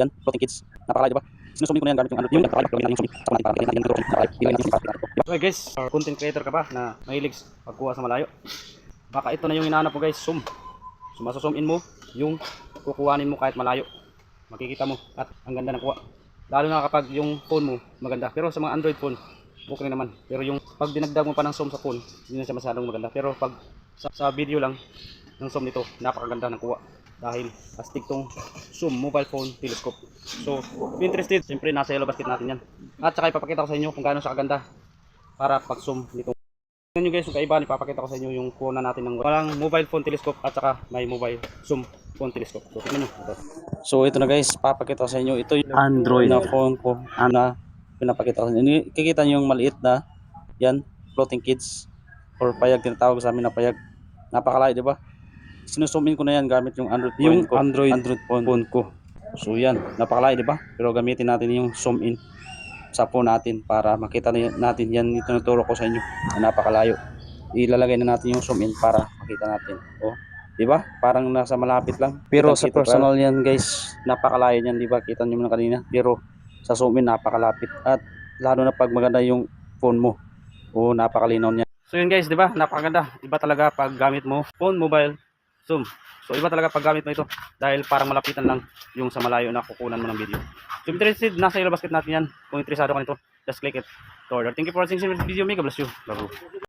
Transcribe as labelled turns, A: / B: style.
A: Yan, floating kids. Napakalay, di ba? Sinusumin ko na yan gamit yung ano, yung napakalay, gawin yung sumi. Sa natin para natin yung yung.
B: Okay guys, content creator ka ba na mahilig pagkuha sa malayo? Baka ito na yung hinahanap mo guys, zoom. So in mo yung kukuhanin mo kahit malayo. Makikita mo at ang ganda ng kuha. Lalo na kapag yung phone mo maganda. Pero sa mga Android phone, okay naman. Pero yung pag dinagdag mo pa ng zoom sa phone, hindi na siya masyadong maganda. Pero pag sa, sa video lang ng zoom nito, napakaganda ng kuha. Dahil astig tong zoom mobile phone telescope. So, if interested, siyempre nasa yellow basket natin yan. At saka ipapakita ko sa inyo kung gaano siya kaganda para pag-zoom nito. Tingnan nyo guys yung kaibahan, ipapakita ko sa inyo yung kuha natin ng walang mobile phone telescope at saka may mobile zoom phone telescope. So tingnan nyo. Ito.
A: So ito na guys, papakita ko sa inyo. Ito yung Android na phone ko na pinapakita ko sa inyo. Kikita nyo yung maliit na yan, floating kids or payag tinatawag sa amin na payag. Napakalaki, di ba? Sinusumin ko na yan gamit yung Android phone
B: Yung
A: ko.
B: Android
A: Android phone, phone ko. So yan, napakalaki, di ba? Pero gamitin natin yung zoom in sa phone natin para makita na- natin yan yung tinuturo ko sa inyo na napakalayo. Ilalagay na natin yung zoom in para makita natin. Oh, di ba? Parang nasa malapit lang. Pero sa
B: Kitang-kita
A: personal yan guys, napakalayo yan, di ba? Kita niyo na kanina. Pero sa zoom in napakalapit at lalo na pag maganda yung phone mo. Oh, napakalinaw niya.
B: So yun guys, di ba? Napakaganda. Iba talaga pag gamit mo phone, mobile, zoom. So iba talaga pag gamit mo ito dahil parang malapitan lang yung sa malayo na kukunan mo ng video. So interested, nasa yellow basket natin yan. Kung interesado ka nito, just click it order. Thank you for watching this video. Mega bless you. Love you.